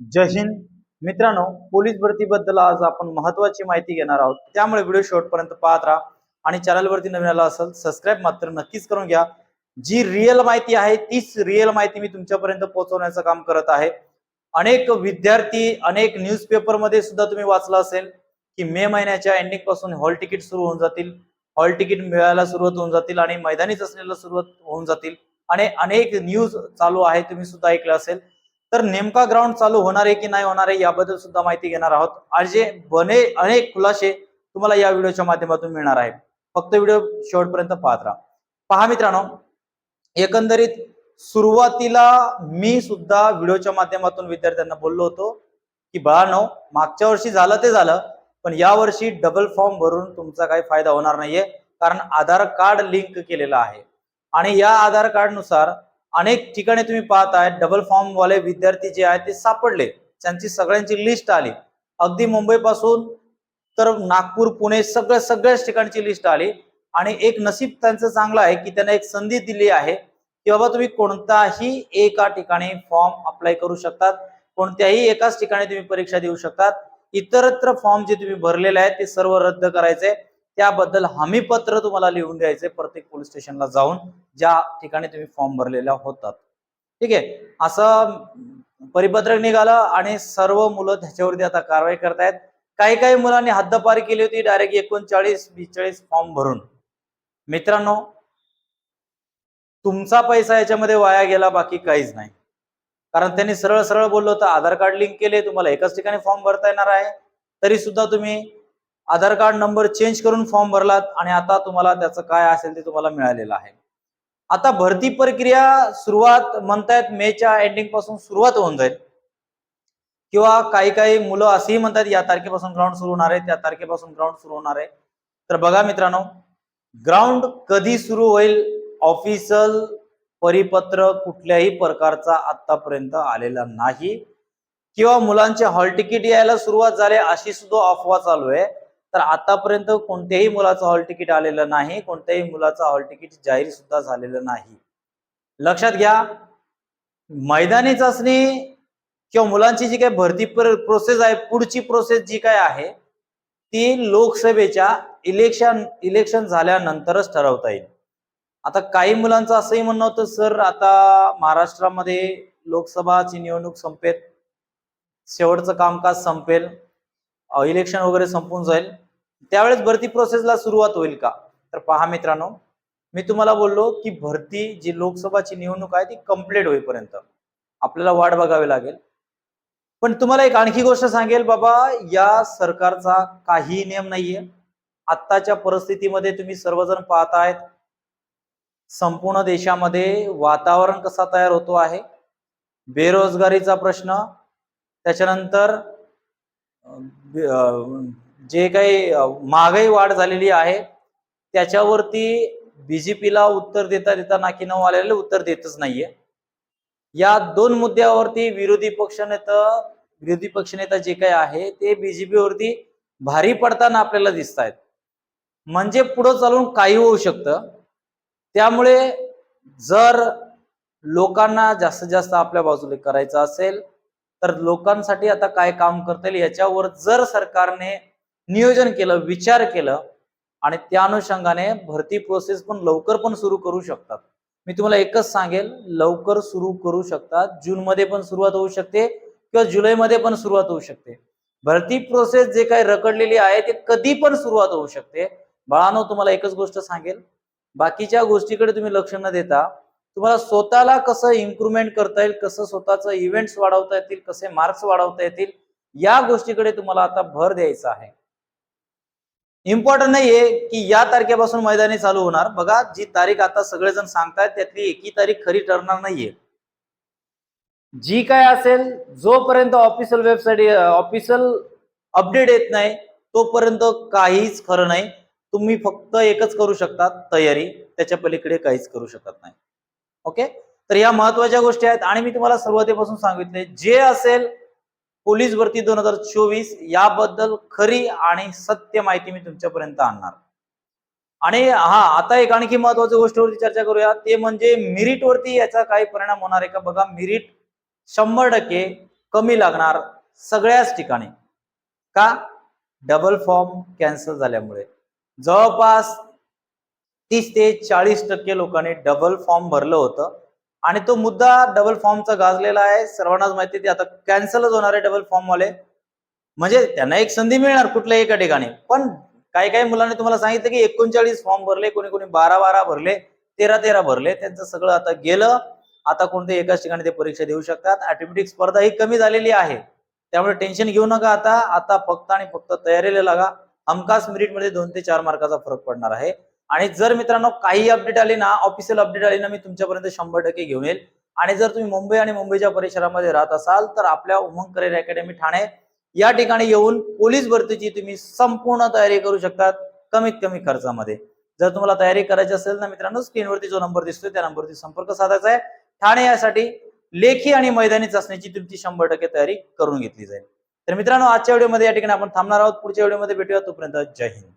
जय हिंद. मित्रांनो पोलीस भरतीबद्दल आज आपण महत्वाची माहिती घेणार आहोत. त्यामुळे व्हिडिओ शेवटपर्यंत पाहत राहा. आणि चॅनलवरती नवीन आला असेल सबस्क्राईब मात्र नक्कीच करून घ्या. जी रिअल माहिती आहे तीच रिअल माहिती मी तुमच्यापर्यंत पोहोचवण्याचं काम करत आहे. अनेक विद्यार्थी अनेक न्यूजपेपरमध्ये सुद्धा तुम्ही वाचलं असेल की मे महिन्याच्या एंडिंगपासून हॉल तिकीट सुरू होऊन जातील. हॉल तिकीट मिळायला सुरुवात होऊन जातील आणि मैदानीच असलेला सुरुवात होऊन जातील. आणि अनेक न्यूज चालू आहे तुम्ही सुद्धा ऐकलं असेल. तर नेमका ग्राउंड चालू होणार आहे की नाही होणार आहे याबद्दल सुद्धा माहिती घेणार आहोत. आणि जे बने अनेक खुलासे तुम्हाला या व्हिडिओच्या माध्यमातून मिळणार आहे फक्त व्हिडिओ शेवटपर्यंत पाहत राहा. पहा मित्रांनो एकंदरीत सुरुवातीला मी सुद्धा व्हिडिओच्या माध्यमातून विद्यार्थ्यांना बोललो होतो की बाळानो मागच्या वर्षी झालं ते झालं पण या वर्षी डबल फॉर्म भरून तुमचा काही फायदा होणार नाहीये कारण आधार कार्ड लिंक केलेलं आहे. आणि या आधार कार्डनुसार अनेक ठिकाणी तुम्ही पाहताय डबल फॉर्म वाले विद्यार्थी जे आहेत ते सापडले. त्यांची सगळ्यांची लिस्ट आली. अगदी मुंबईपासून तर नागपूर पुणे सगळ्या सगळ्याच ठिकाणची लिस्ट आली. आणि एक नशीब त्यांचं चांगलं आहे की त्यांना एक संधी दिली आहे की बाबा तुम्ही कोणताही एका ठिकाणी फॉर्म अप्लाय करू शकतात. कोणत्याही एकाच ठिकाणी तुम्ही परीक्षा देऊ शकतात. इतरत्र फॉर्म जे तुम्ही भरलेले आहेत ते सर्व रद्द करायचे. त्याबद्दल हमीपत्र तुम्हाला लिहून द्यायचे प्रत्येक पोलीस स्टेशनला जाऊन. ज्या ठिकाणी तुम्ही फॉर्म भरलेल्या होतात. ठीक आहे? असं परिपत्रक निघालं आणि सर्व मुलं त्याच्यावरती आता कारवाई करतायत. काही काही मुलांनी हद्दपारी केली होती डायरेक्ट एकोणचाळीस बेचाळीस फॉर्म भरून. मित्रांनो तुमचा पैसा याच्यामध्ये वाया गेला बाकी काहीच नाही. कारण त्यांनी सरळ सरळ बोललो होतं आधार कार्ड लिंक केले तुम्हाला एकाच ठिकाणी फॉर्म भरता येणार आहे. तरी सुद्धा तुम्ही आधार कार्ड नंबर चेंज करून फॉर्म भरलात आणि आता तुम्हाला त्याचं काय असेल ते तुम्हाला मिळालेलं आहे. आता भरती प्रक्रिया सुरुवात म्हणतायत मेच्या एंडिंगपासून सुरुवात होऊन जाईल. किंवा काही काही मुलं असेही म्हणतात या तारखेपासून ग्राउंड सुरू होणार आहे त्या तारखेपासून ग्राउंड सुरू होणार आहे. तर बघा मित्रांनो ग्राउंड कधी सुरू होईल ऑफिशियल परिपत्र कुठल्याही प्रकारचा आतापर्यंत आलेला नाही. किंवा मुलांचे हॉल तिकीट यायला सुरुवात झाली अशी सुद्धा अफवा चालू आहे. तर आतापर्यंत कोणत्याही मुलाचं हॉल तिकीट आलेलं नाही कोणत्याही मुलाचं हॉल तिकीट जाहीर सुद्धा झालेलं नाही. लक्षात घ्या मैदानी चाचणी किंवा मुलांची जी काही भरती प्रोसेस आहे पुढची प्रोसेस जी काय आहे ती लोकसभेच्या इलेक्शन इलेक्शन झाल्यानंतरच ठरवता येईल. आता काही मुलांचं असंही म्हणणं होतं सर आता महाराष्ट्रामध्ये लोकसभाची निवडणूक संपेल शेवटचं कामकाज संपेल इलेक्शन वगैरे संपून जाईल. त्यावेळेस भरती प्रोसेसला सुरुवात होईल का? तर पहा मित्रांनो मी तुम्हाला बोललो की भरती जी लोकसभाची निवडणूक आहे ती कंप्लीट होईपर्यंत. आपल्याला वाट बघावी लागेल. पण तुम्हाला एक आणखी गोष्ट सांगेल बाबा या सरकारचा काही नियम नाहीये. आत्ताच्या परिस्थितीमध्ये तुम्ही सर्वजण पाहतायत संपूर्ण देशामध्ये वातावरण कसा तयार होतो आहे. बेरोजगारीचा प्रश्न त्याच्यानंतर जे काही महागाई वाढ झालेली आहे त्याच्यावरती बीजेपीला उत्तर देता देता नाकी नऊ आलेले उत्तर देतच नाहीये. या दोन मुद्द्यावरती विरोधी पक्षनेता विरोधी पक्षनेता जे काही आहे ते बीजेपीवरती भारी पडताना आपल्याला दिसत आहेत म्हणजे पुढं चालून काही होऊ शकतं. त्यामुळे जर लोकांना जास्तीत जास्त आपल्या बाजूला करायचं असेल तर लोकांसाठी आता काय काम करता येईल याच्यावर जर सरकारने नियोजन केलं विचार केलं आणि त्या अनुषंगाने भरती प्रोसेस पण लवकर पण सुरू करू शकतात. मी तुम्हाला एकच सांगेल लवकर सुरू करू शकतात. जून मध्ये पण सुरुवात होऊ शकते किंवा जुलैमध्ये पण सुरुवात होऊ शकते. भरती प्रोसेस जे काही रखडलेली आहे ते कधी पण सुरुवात होऊ शकते. बाळानो तुम्हाला एकच गोष्ट सांगेल. बाकीच्या गोष्टीकडे तुम्ही लक्ष न देता तुम्हाला स्वतःला कसं इम्प्रुव्हमेंट करता येईल कसं स्वतःचं इव्हेंट्स वाढवता येतील कसे मार्क्स वाढवता येतील या गोष्टीकडे तुम्हाला आता भर द्यायचा आहे. इम्पॉर्टंट नाहीये की या तारखेपासून मैदानी चालू होणार. बघा जी तारीख आता सगळेजण सांगतायत त्यातली एकही तारीख खरी ठरणार नाहीये. जी काय असेल जोपर्यंत ऑफिशियल वेबसाईट ऑफिशियल अपडेट येत नाही तोपर्यंत काहीच खरं नाही. तुम्ही फक्त एकच करू शकता तयारी त्याच्या पलीकडे काहीच करू शकत नाही. ओके? तर या महत्त्वाच्या गोष्टी आहेत. आणि मी तुम्हाला सुरुवातीपासून सांगितले जे असेल पोलीस भरती दोन हजार चोवीस याबद्दल खरी आणि सत्य माहिती मी तुमच्यापर्यंत आणणार. आणि हा आता एक आणखी महत्त्वाच्या गोष्टीवरती चर्चा करूया. ते म्हणजे मिरिट वरती याचा काही परिणाम होणार आहे का? बघा मिरिट शंभर टक्के कमी लागणार सगळ्याच ठिकाणी. का? डबल फॉर्म कॅन्सल झाल्यामुळे. जवळपास तीस ते चाळीस टक्के लोकांनी डबल फॉर्म भरलं होतं. आणि तो मुद्दा डबल फॉर्मचा गाजलेला आहे. सर्वांनाच माहिती आहे ते आता कॅन्सलच होणार आहे डबल फॉर्म वाले. म्हणजे त्यांना एक संधी मिळणार कुठल्याही एका ठिकाणी. पण काही काही मुलांनी तुम्हाला सांगितलं की एकोणचाळीस फॉर्म भरले कोणी कोणी बारा बारा भरले तेरा तेरा भरले. त्यांचं सगळं आता गेलं. आता कोणते एकाच ठिकाणी ते परीक्षा देऊ शकतात. ऑटोमॅटिक स्पर्धा ही कमी झालेली आहे. त्यामुळे टेन्शन घेऊ नका आता. आता फक्त आणि फक्त तयारीला लागा. हमखास मिनिटमध्ये दोन ते चार मार्काचा फरक पडणार आहे. आणि जर मित्रांनो काही अपडेट आली ना ऑफिशियल अपडेट आली ना मी तुमच्यापर्यंत शंभर टक्के घेऊन येईल. आणि जर तुम्ही मुंबई आणि मुंबईच्या परिसरामध्ये राहत असाल तर आपल्या उमंग करिअर अकॅडमी ठाणे या ठिकाणी येऊन पोलीस भरतीची तुम्ही संपूर्ण तयारी करू शकतात कमीत कमी खर्चामध्ये. जर तुम्हाला तयारी करायची असेल ना मित्रांनो स्क्रीनवरती जो नंबर दिसतोय त्या नंबरवरती संपर्क साधायचा आहे. ठाणे यासाठी लेखी आणि मैदानी चाचणीची तुमची शंभर टक्के तयारी करून घेतली जाईल. तर मित्रांनो आजच्या व्हिडिओमध्ये या ठिकाणी आपण थांबणार आहोत. पुढच्या व्हिडिओमध्ये भेटूया. तोपर्यंत जय हिंद.